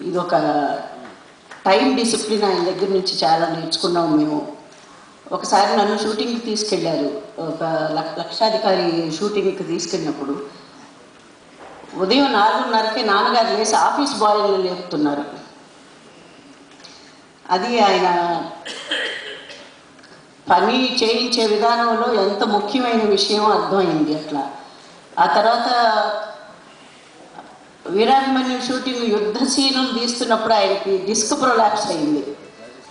ఇది ఒక time discipline ఆయన దగ్గర నుంచి చాలా నేర్చుకున్నాం మేము. ఒకసారి నన్ను షూటింగ్కి తీసుకెళ్ళారు. ఒక లక్ష- లక్షాధికారి షూటింగ్కి తీసుకెళ్ళినప్పుడు ఉదయం నాలుగున్నరకే నాన్నగారు లేసి ఆఫీస్ బాయ్లను లేపుతున్నారు. అది ఆయన పని చేయించే విధానంలో ఎంత ముఖ్యమైన విషయం అర్థమైంది అట్లా. ఆ తర్వాత వీరాభిమన్యు షూటింగ్ యుద్ధ సీను తీస్తున్నప్పుడు ఆయనకి డిస్క్ ప్రొలాప్స్ అయింది.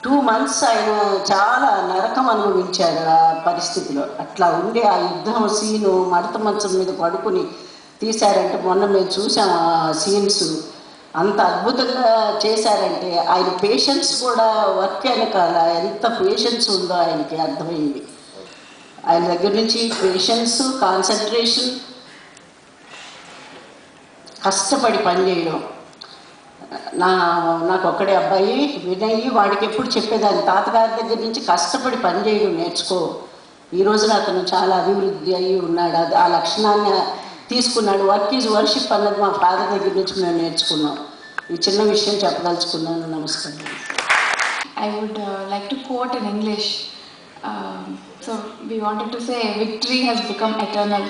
టూ మంత్స్ ఆయన చాలా నరకం అనుభవించాడు ఆ పరిస్థితిలో. అట్లా ఉండి ఆ యుద్ధం సీను మడత మంచం మీద పడుకుని తీశారంటే మొన్న మేము చూసాం ఆ సీన్స్. అంత అద్భుతంగా చేశారంటే ఆయన పేషెన్స్ కూడా వర్క్ వెనకాల ఎంత పేషెన్స్ ఉందో ఆయనకి అర్థమైంది. ఆయన దగ్గర నుంచి పేషెన్స్ కాన్సన్ట్రేషన్ కష్టపడి పని చేయడం. నా నాకు ఒక్కడే అబ్బాయి వినయ్యి వాడికి ఎప్పుడు చెప్పేదాన్ని. తాతగారి దగ్గర నుంచి కష్టపడి పనిచేయడం నేర్చుకో. ఈ రోజున అతను చాలా అభివృద్ధి అయ్యి ఉన్నాడు. అది ఆ లక్షణాన్ని తీసుకున్నాడు. వర్క్ ఈజ్ వర్షిప్ అన్నది మా ఫాదర్ దగ్గర నుంచి మేము నేర్చుకున్నాం. ఈ చిన్న విషయం చెప్పదలుచుకున్నాను. నమస్కారం. I would like to quote in English so we wanted to say victory has become eternal